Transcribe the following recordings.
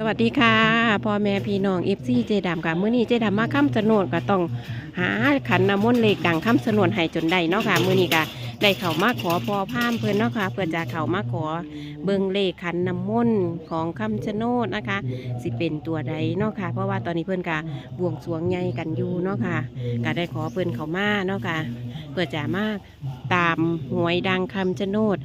สวัสดีค่ะพ่อแม่พี่น้องเอฟซีเจดามค่ะมื้อนี้เจดามมาค้ำสนวนก็ต้องหาขันน้ำมนต์เลขดังค้ำสนวนให้จนได้เนาะค่ะมื้อนี้ก็ได้เข้ามาขอพอพามเพิ่อนเนาะค่ะเพื่อจะเข้ามาขอเบิ่งเลขขันน้ำมนต์ของคำชะโนดนะคะ สิเป็นตัวใดเนาะค่ะเพราะว่าตอนนี้เพิ่อนก็บวงสวงใหญ่กันอยู่เนาะค่ะก็ได้ขอเพิ่อนเข้ามาเนาะค่ะเพื่อจะมาตามหวยดังคำชะโนด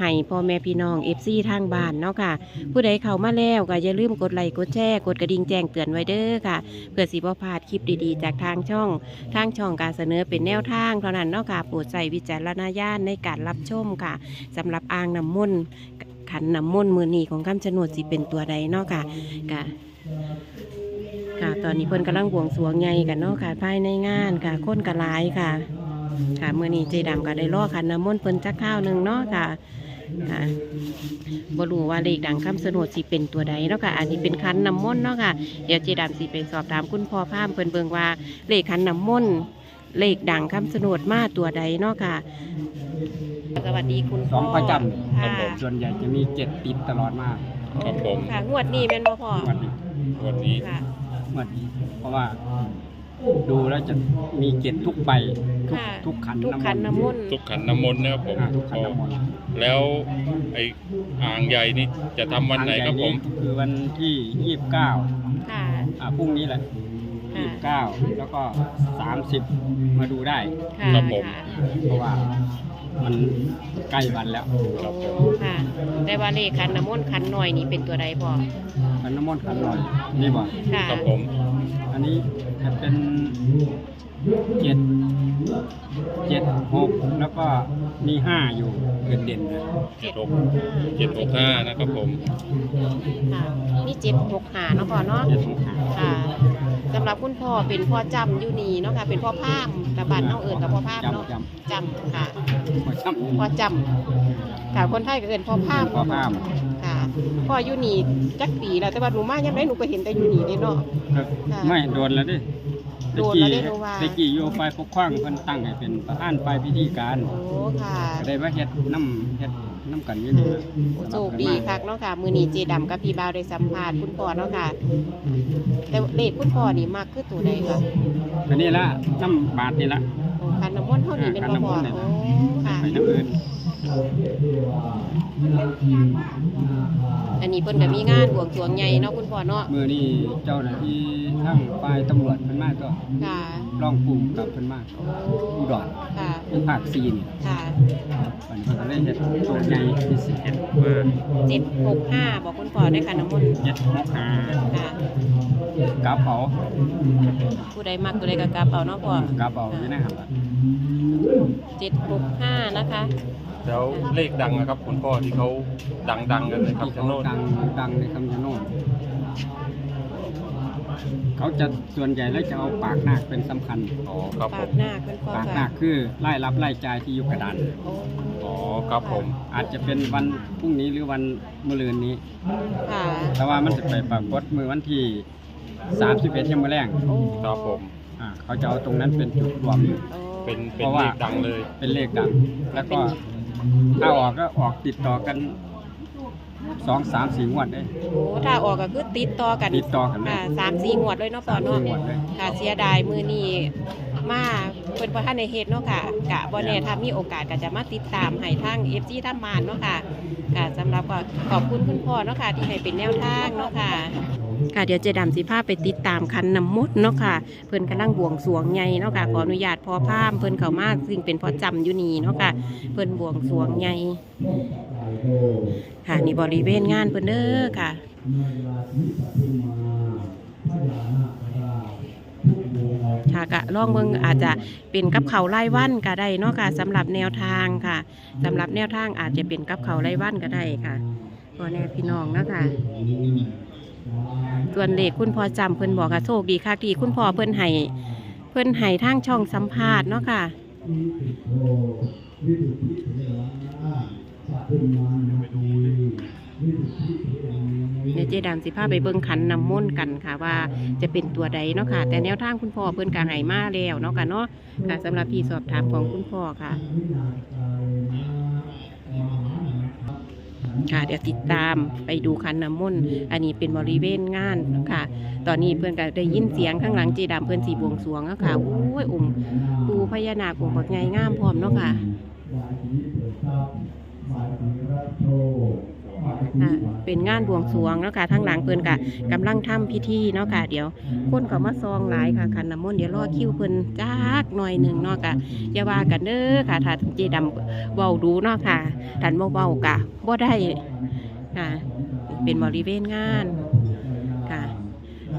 ให้พ่อแม่พี่น้องเอฟซีทางบ้านเนาะค่ะ ผู้ใดเข้ามาแล้วก็อย่าลืมกดไลค์กดแชร์กดกระดิ่งแจ้งเตือนไว้เด้อค่ะ เพื่อสิบ่พลาดคลิปดีๆ จากทางช่อง ทางช่องการเสนอเป็นแนวทางเท่านั้นเนาะค่ะโปรดใส่วิจารณญาณในการรับชมค่ะสำหรับอ่างน้ำมนต์ขันน้ำมนต์มือนีของคำชะโนดสิเป็นตัวใดเนาะค่ะค่ะค่ะ ตอนนี้เพิ่นกำลังบวงสรวงใหญ่กันเนาะค่ะภายในงานค่ะคนกระลายค่ะ ค่ะมือนี้เจดำก็ได้ล่อขันน้ำมนต์เพิ่นจักข้าวหนึ่งเนาะค่ะ ค่ะบ่รู้ว่าเลขดังคำสนดสิเป็นตัวใดเนาะค่ะ อันนี้เป็นคันน้ำมนต์เนาะค่ะ เดี๋ยวเจดามสิไปสอบถามคุณพ่อพามเพิ่นเบิ่งว่าเลขคันน้ำมนต์เลขดังคำสนดมาตัวใดเนาะค่ะ สวัสดีคุณสพ่องประจค่ะส่วนใหญ่จะมีเจ็ดติดตลอดมาครับผมค่ะงวดนี้แม่นบ่พ่อวันนี้วันนี้ค่ะวันนี้เพราะว่า ดูแล้วจะมีเจ็ดทุกใบทุกค่ะทุกขันทุกน้ำมขันนต์น้ำมนต์ ทุกขันน้ำมนต์นะครับผมอ่าทุกขันน้ำมนต์แล้วไออ่างใหญ่นี่จะทำวันไหนครับผมทางใญ่คือวันที่ยี่สิบเก้าค่ะ อ่าพรุ่งนี้แหละค่ะ ยี่สิบเก้าแล้วก็สามสิบมาดูได้ ค่ะครับผม ค่ะเพราะว่ามันใกล้วันแล้วโอ้ค่ะ แต่ว่าเลขขันน้ำมนต์ขันหน่อยนี่เป็นตัวใดพ่อขันน้ำมนต์ขันลอยนี่บ่ค่ะ ครับผม อันนี้จะเป็นเจ็ดเจ็ดหกแล้วก็มีห้าอยู่เด่นเด่นๆนะเจ็ดหกเจ็ดหกห้านะครับผม ค่ะนี่เจ็ดหกหาเนาะพ่อเนาะเจ็ดหกห้า ค่ะ สำหรับคุณพ่อเป็นพ่อจำอยู่นี่เนาะค่ะเป็นพ่อพามตะบันเนาะเอิญกับพ่อพามเนาะจำจจำค่ะำพอจำพ่อจำค่ะคนไทยก็เอิญพ่อพามพอภาพค่ะพ่ออยู่นี่จักปีแล้วแต่ว่าหนูมายังไงหนูก็เห็นแต่อยู่นี่นี่เนาะ ไม่โดนแล้วดิ โดนแล้วดิหนูว่าตะกี้โยไฟปกครองเพิ่นตั้งให้เป็นประธานฝ่ายพิธีการโอ้ค่ะก็ได้มาเฮ็ดน้ำเฮ็ดน้ำกันอยู่นี่นะโชคดีคักเนาะค่ะ มือนี้เจดำกับพี่บ่าวได้สัมภาษณ์คุณพ่อเนาะค่ะ แต่เลขคุณพ่อนี่มากคือตัวใดคะอันนี้ละน้ำบาทนี่ละโอ้คันน้ำมนต์เท่านี้เป็นบ่พ่อคันน้ำมนต์นี่โอ้แหละค่ะไปน้ำ อื่นอันนี้เพิ่นก็มีงานบวงสรวงใหญ่เนาะคุณพ่อเนาะมือนี่เจ้าหน้าที่ทั้งฝ่ายตำรวจเพิ่นมาก็ค่ะร้องปู่กับเพิ่นมาโอ้อุดรค่ะภาคซีนี่ค่ะมันเพิ่นก็เลยเฮ็ดโชว์ใหญ่ที่สิเฮ็ดมาเจ็ดหกห้าบอกคุณพ่อด้วยค่ะน้ำมนต์เฮ็ดหกหาค่ะกระเป๋าผู้ใดมักตัวใดก็กระเป๋าเนาะพ่อกระเป๋าอยู่นะครับ เจ็ดหกห้านะคะ แล้วเลขดังนะครับ คุณพ่อที่เขาดังๆกันในที่คำชะเขาโนดดังดังในคำชะโนดเขาจะส่วนใหญ่แล้วจะเอาปากนาคเป็นสำคัญอ๋อครับผปากมหน้าคุณพ่อปากนาค่ะคคือไล่รับไล่จ่ายที่อยู่กระดาน โอ้อ๋อครับผมอาจจะเป็นวันพรุ่งนี้หรือวันมะรืนนี้ ค่ะแต่ว่ามันจะไปปรากฏมือวันที่31ยังมื้อแรงโอ้ครับผม อ่าเขาจะเอาตรงนั้นเป็นจุดรวม โอ้ เป็นเป็นเพราะเลว่าขดังเลย เป็นเลขดัง แล้วก็ถ้าออกก็ออกติดต่อกันสองสามสี่งวดเลย โอ้ถ้าออกก็คือติดต่อกันติดต่อกันเลย ค่ะสามสี่งวดเลยเนาะพ่อสามเนาะสี่งวดเลย ค่ะเสียดายมือนี้ มาเป็นประธานในเฮดเนาะค่ะกะบ่แน่ถ้ามีโอกาสก็จะมาติดตามให้ทาง FG ทำมานเนาะค่ะค่ะสำหรับก็ขอบคุณคุณพ่อเนาะค่ะที่ให้เป็นแนวทางเนาะค่ะ ค่ะเดี๋ยวเจดำสิพาไปติดตามคันน้ำมดเนาะค่ะ เพิ่นกำลังบวงสรวงใหญ่เนาะค่ะขออนุญาตพอพามเพิ่นเข้ามาซึ่งเป็นพ่อจำอยู่นี่เนาะค่ะ เพิ่นบวงสรวงใหญ่ค่ะนี่บริเวณงานเพิ่นเด้อค่ะค่ะกะลองเบิ่งอาจจะเป็นกับเขาไล่วันก็ได้เนาะค่ะสำหรับแนวทางค่ะสำหรับแนวทางอาจจะเป็นกับเขาไล่วันก็ได้ค่ะพ่อแน่พี่น้องเนาะคะส่วนเลขคุณพ่อจำเพิ่นบอกค่ะโชคดีค่ะที่คุณพ่อเพิ่นให้เพิ่นให้ทางช่องสัมภาษณ์เนาะค่ะเดี๋ ยวเจดามสิพาไปเบิ่งขันน้ำมนต์กันค่ะว่าจะเป็นตัวใดเนาะค่ะ แต่แนวทางคุณพ่อเพิ่นก็ให้มาแล้วเนาะค่ะเนาะค่ะสำหรับที่สอบถามของคุณพ่อค่ะ ค่ะเดี๋ยวติดตามไปดูคันน้ำมนต์อันนี้เป็นบริเวณงานค่ะ ตอนนี้เพื่อนก็ได้ยินเสียงข้างหลังเจดามเพื่อนสีบวงสรวงแล้วค่ะโอ้ยองค์ปูพญานาคองค์ปักไงงามพร้อมเนาะค่ะ อะเป็นงานบวงสรวงเนาะค่ะทางหลังเพิ่นกะกำลังทำพิธีเนาะค่ะเดี๋ยว คนก็มาซองหลายค่ะคันน้ำมนต์เดี๋ยวรอคิวเพิ่นจักหน่อยหนึ่งเนาะค่ะอย่าว่ากันเด้อค่ะถ้าเจดำเว้าดูเนาะค่ะท่านบ่เว้ากะบ่ได้ค่ะเป็นบริเวณงานค่ะ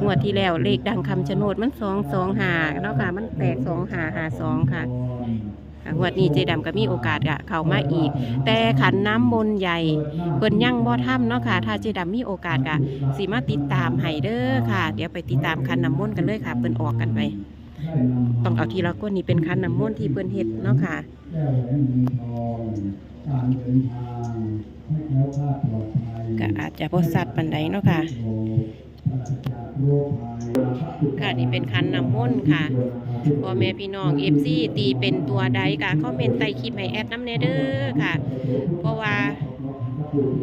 งวดที่แล้วเลขดังคำชะโนดมันสองสองหาเนาะค่ะมันแตกสองหาหาสองคะค่ะ งวดนี้เจดำก็มีโอกาสกะเข้ามาอีก แต่ขันน้ำมนต์ใหญ่เพิ่นยังบ่ทำเนาะค่ะ ถ้าเจดำมีโอกาสกะสิมาติดตามให้เด้อค่ะ เดี๋ยวไปติดตามคันน้ำมนต์กันเลยค่ะเพิ่นออกกันไปต้องเอาทีละก้นนี่เป็นคันน้ำมนต์ที่เพิ่นเฮ็ดเนาะค่ะก็อาจจะบ่สัตว์ปานใดเนาะค่ะค่ะนี่เป็นคันน้ำมนต์ค่ะ พ่อแม่พี่น้องเอฟซีตีเป็นตัวใดกะคอมเมนต์ใต้คลิปให้แอดน้ำเนเด้อค่ะ เพราะว่า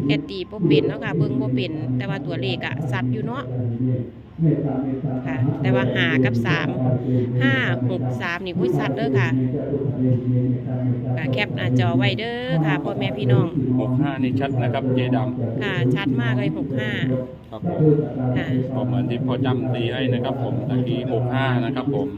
แอดตีบ่เป็นเนาะค่ะเบิ้งบ่เป็นแต่ว่าตัวเลขอะสัตว์อยู่เนาะ ค่ะ แต่ว่าหากับสามห้าหกสามนี่คุยสัตว์เด้อค่ะค่ะแคปหน้าจอไว้เด้อค่ะพ่อแม่พี่น้องหกห้านี่ชัดนะครับ เจดค่ะ ชัดมากเลยหกห้าำครับผมค่ะก็เหมือนที่พ่อจำตีให้นะครับ ผมตะกี้หกห้านะครับ ผม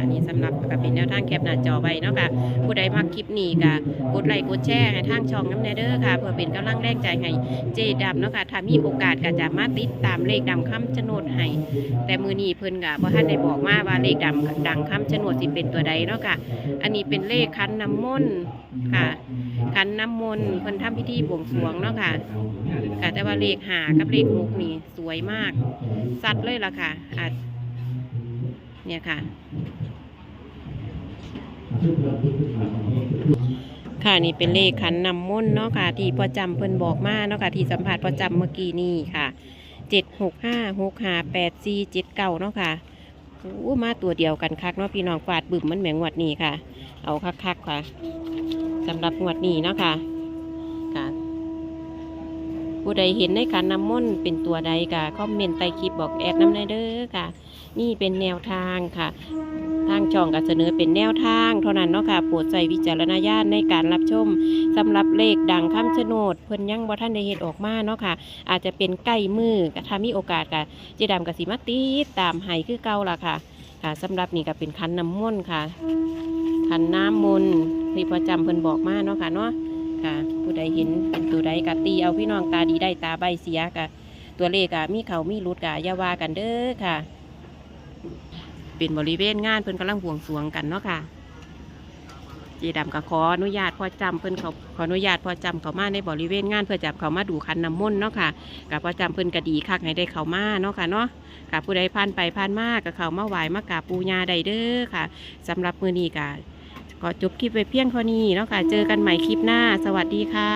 อันนี้สำหรับกับเป็นแนวทางแคปหน้าจอไว้เนาะค่ะ ผู้ใดมักคลิปนี้ก็กดไลค์กดแชร์ให้ทางช่องน้ำแนเด้อค่ะ เพื่อเป็นกำลังแรงใจให้เจดำเนาะค่ะถ้ามีโอกาสก็จะมาติดตามเลขดำคำชะโนดให้แต่มือนี้เพิ่นก็บ่ทันได้บอกมาว่าเลขดำดังคำชะโนดสิเป็นตัวใดเนาะค่ะ อันนี้เป็นเลขคันน้ำมนต์ค่ะ คันน้ำมนต์เพิ่นทำพิธีบวงสรวงเนาะค่ะ ค่ะ แต่ว่าเลขหากับเลขหกนี่สวยมากสัดเลยล่ะค่ะอาจเนี่ยค่ะค่ะนี่เป็นเลขขันนำมนต์เนาะค่ะ ที่ประจำเพิ่นบอกมาเนาะค่ะ ที่สัมผัสประจำเมื่อกี้นี่ค่ะ เจ็ดหกห้าหกห้าแปดสี่เจ็ดเก้าเนาะค่ะโอ้มาตัวเดียวกันคักเนาะพี่น้องฟาดบึ้มมันแหมงวดนี้ค่ะ เอาคักๆค่ะสำหรับงวดนี้เนาะค่ะค่ะ ผู้ใดเห็นในการนำมนต์เป็นตัวใดก็คอมเมนต์ใต้คลิปบอกแอดน้ำในเด้อค่ะ นี่เป็นแนวทางค่ะ ทางช่องก็เสนอเป็นแนวทาง เท่านั้นเนาะค่ะโปรดใส่วิจารณญาณในการรับชมสำหรับเลขดังคำชะโนด เพิ่นยังบ่ท่านได้เห็นออกมาเนาะค่ะ อาจจะเป็นใกล้มือกถ้ามีโอกาสก็เจดำกับสิมาติตามให้คือเก่าล่ะค่ะค่ะสำหรับนี่ก็เป็นคันน้ำมนต์ค่ะคันน้ำมนต์ที่ประจำเพิ่นบอกมาเนาะค่ะเนาะ ค่ะ ผู้ใดเห็นเป็นตัวใดก็ตีเอาพี่น้องตาดีได้ตาใบเสียกะตัวเลขกะมีเขามีรุดกะยาวากันเด้อค่ะ เป็นบริเวณงานเพิ่นกำลังบวงสรวงกันเนาะค่ะเจดำก็ขออนุญาตพอจำเพิ่นเขาขออนุญาตพอจำเขามาในบริเวณงานเพื่อจับเขามาดูคันน้ำมนต์เนาะค่ะกับพอจำเพิ่นก็ดีคักให้ได้เขามาเนาะค่ะเนาะกับผู้ใดผ่านไปผ่านมากับเขามาไหวมากราบปูญาใดเด้อค่ะสำหรับมือนี้ก็ ขอจบคลิปไปเพียงเท่านี้เนาะค่ะ เจอกันใหม่คลิปหน้า สวัสดีค่ะ